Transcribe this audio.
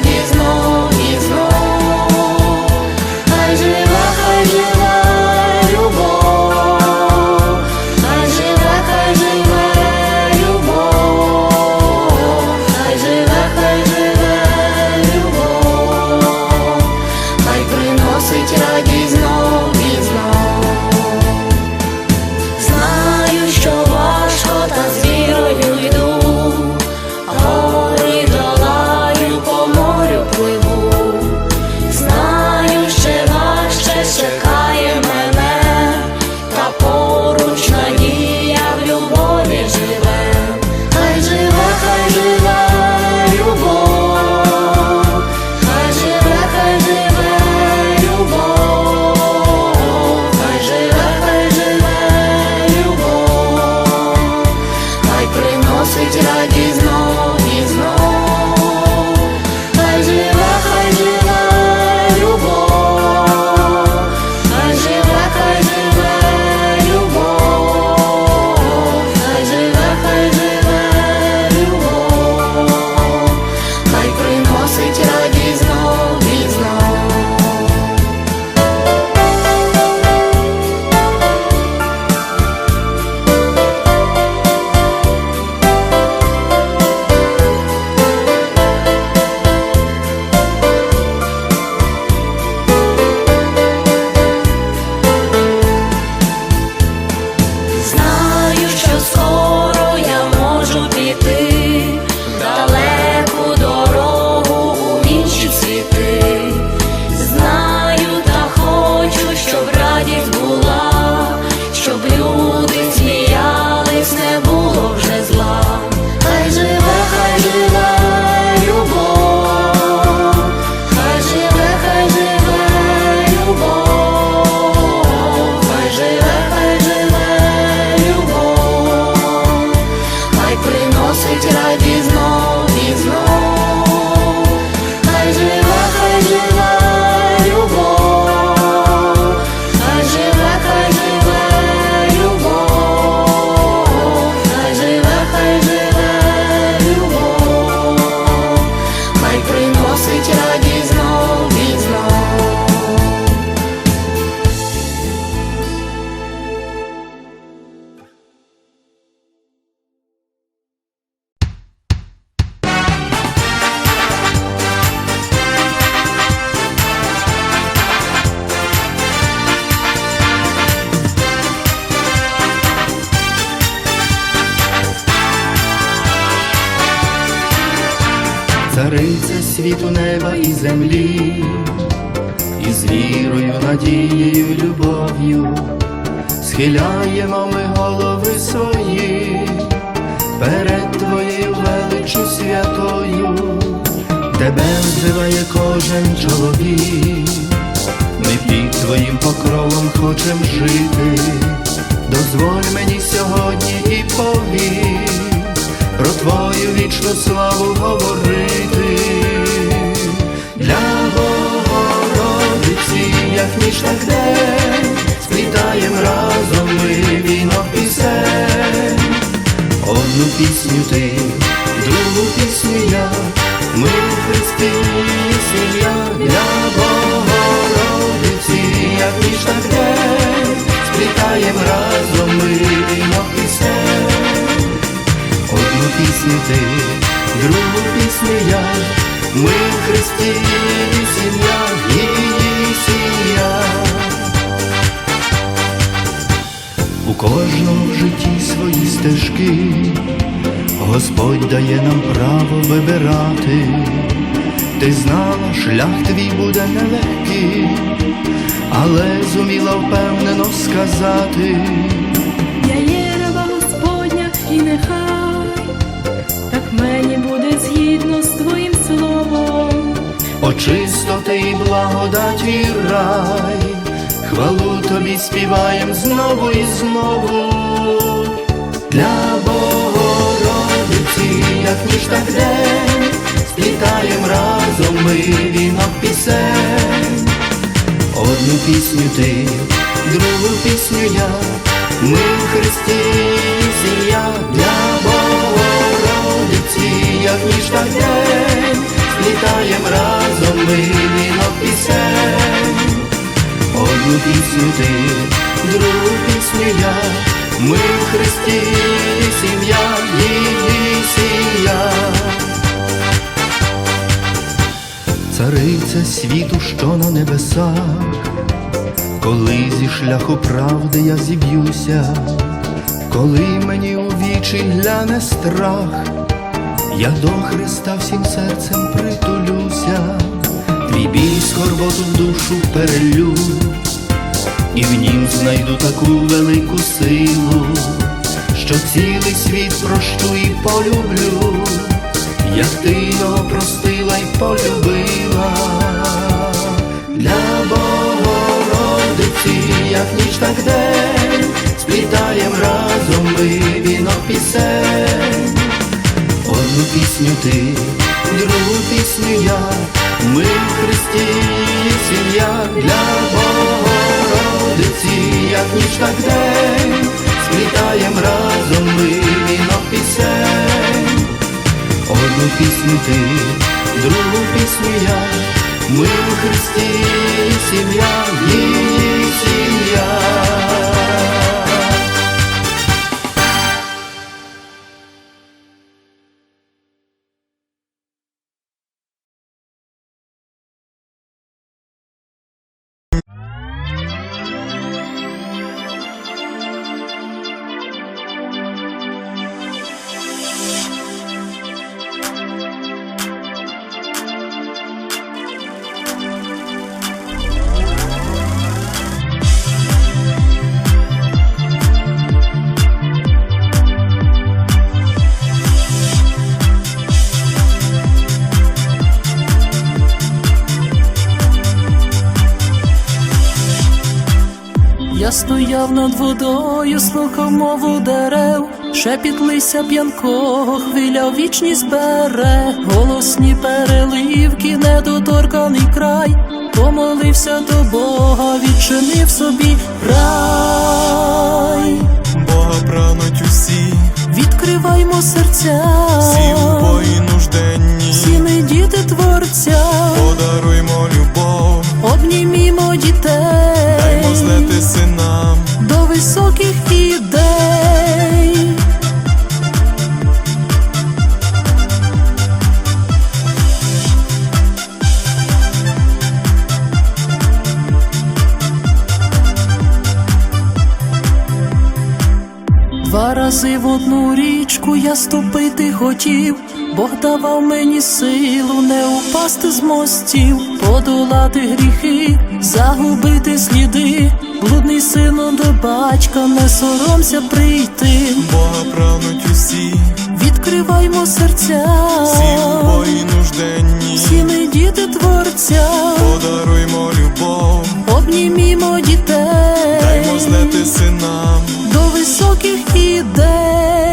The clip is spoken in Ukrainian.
раді жива, хай жива любов, хай жива, хай жива любов, хай жива, хай жива. Did I do? Світу неба і землі, і з вірою, надією, любов'ю схиляємо ми голови свої перед Твоєю величчю святою, тебе взиває кожен чоловік, ми під Твоїм покровом хочем жити, дозволь мені сьогодні і повір про Твою вічну славу говорити. Як ніж так день, сплітаєм разом ми вінок пісень. Одну пісню ти, другу пісню я, ми в Христі сім'я для Богородиці, як ніж так день, сплітаєм разом ми вінок пісень. Одну пісню ти, другу пісню я, ми в Христі сім'я, її. У кожному в житті свої стежки, Господь дає нам право вибирати, ти знала, шлях твій буде нелегкий, але зуміла впевнено сказати. Я є раба Господня, і нехай так мені І благодать і рай, хвалу тобі співаєм знову і знову. Для Богородиці, як ніж так день, сплітаєм разом ми вінок пісень. Одну пісню ти, другу пісню я, ми в Христі сім'я для Богородиці, як ніж так день, сплітаєм разом ми вінок пісень. Одну пісню ти, другу пісню я, ми в Христі сім'я, її сім'я. Цариця світу, що на небесах, коли зі шляху правди я зіб'юся, коли мені у вічі гляне страх, я до Христа всім серцем притулюся, твій біль скорботу в душу перелю, і в нім знайду таку велику силу, що цілий світ прощу і полюблю, як ти його простила й полюбила. Для Богородиці, як ніж так день, сплітаєм разом ми вінок пісень. Одну пісню ти, другу пісню я, ми Христі сім'я для Богородиці, як ніж так день, сплітаєм разом ми вінок пісень. Одну пісню ти, другу пісню я, ми Христі сім'я, Я стояв над водою, слухав мову дерев, шепіт лися п'янкого, хвиля вічність бере, голосні переливки, недоторканий край, помолився до Бога, відчинив собі рай, Бога прагнуть усі, відкриваймо серця, всі убої нужденні, всі ми діти творця, подаруймо любов, обнімімо дітей. Злети синам, до високих ідей. Два рази в одну річку я ступити хотів, Бог давав мені силу не упасти з мостів, подолати гріхи, загубити сліди, блудний сину до батька, не соромся прийти, Бога прагнуть усі, відкриваймо серця, всім бої нужденні, всі ми діти творця, подаруймо любов, обнімімо дітей, даймо знати синам. До високих ідей.